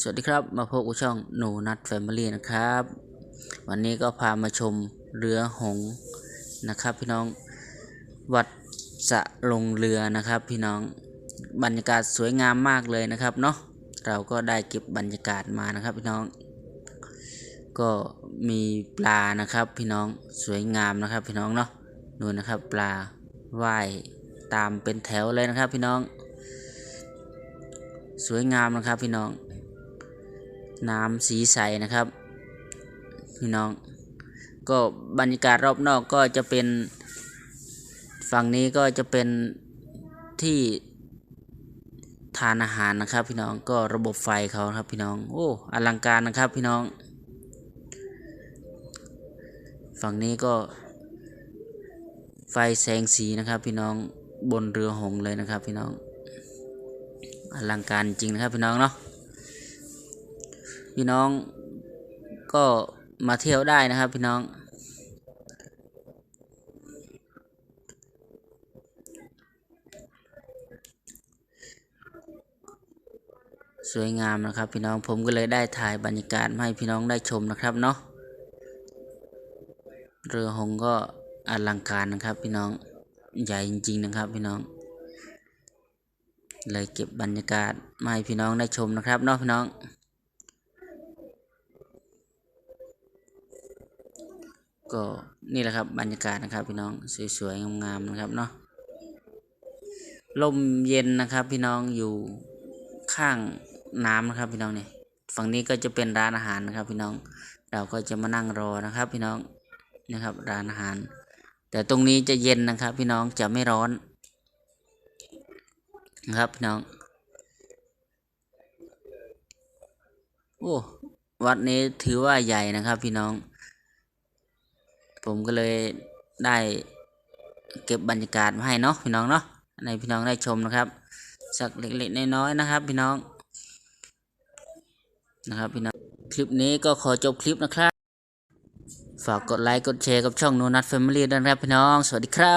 สวัสดีครับ มาพบกับช่องหนูนัดแฟมิลี่นะครับ วันนี้ก็พามาชมเรือหงนะครับ พี่น้องวัดสะลงเรือนะครับ พี่น้องบรรยากาศสวยงามมากเลยนะครับเนาะเราก็ได้เก็บบรรยากาศมานะครับ พี่น้อง ก็มีปลานะครับ พี่น้องสวยงามนะครับ พี่น้องเนาะดูนะครับ ปลาว่ายตามเป็นแถวเลยนะครับ พี่น้อง สวยงามนะครับ พี่น้อง น้ำสีใสนะครับพี่น้อง ก็บรรยากาศรอบนอกก็จะเป็นฝั่งนี้ก็จะเป็นที่ทานอาหารนะครับ พี่น้องก็ระบบไฟเขาครับพี่น้องโอ้อลังการนะครับพี่น้อง ฝั่งนี้ก็ ไฟแสงสีนะครับ พี่น้องบนเรือหงเลยนะครับ พี่น้องอลังการจริงนะครับพี่น้องเนาะ พี่น้องก็มาเที่ยวได้นะครับ พี่น้อง สวยงามนะครับ พี่น้องผมก็เลยได้ถ่ายบรรยากาศให้พี่น้องได้ชมนะครับเนาะเรือหงก็อลังการนะครับ พี่น้องใหญ่จริง ๆ นะครับ พี่น้อง เลยเก็บบรรยากาศมาให้พี่น้องได้ชมนะครับเนาะพี่น้อง ก็นี่แหละครับบรรยากาศนะครับพี่น้องสวยๆงามๆนะครับเนาะลมเย็นนะครับพี่น้องอยู่ข้างน้ำนะครับพี่น้องเนี่ยฝั่งนี้ก็จะเป็นร้านอาหารนะครับพี่น้อง เราก็จะมานั่งรอนะครับพี่น้องนะครับร้านอาหาร แต่ตรงนี้จะเย็นนะครับ พี่น้องจะไม่ร้อนนะครับพี่น้องโอ้วัดนี้ถือว่าใหญ่นะครับพี่น้อง ผมก็เลยได้เก็บบรรยากาศมาให้เนาะพี่น้องเนาะในพี่น้องได้ชมนะครับ สักเล็กๆน้อยๆนะครับ พี่น้องนะครับพี่น้องคลิปนี้ก็ขอจบคลิปนะครับ ฝากกดไลค์กดแชร์กับช่องโนนัทแฟมิลี่ด้วยนะครับพี่น้อง สวัสดีครับ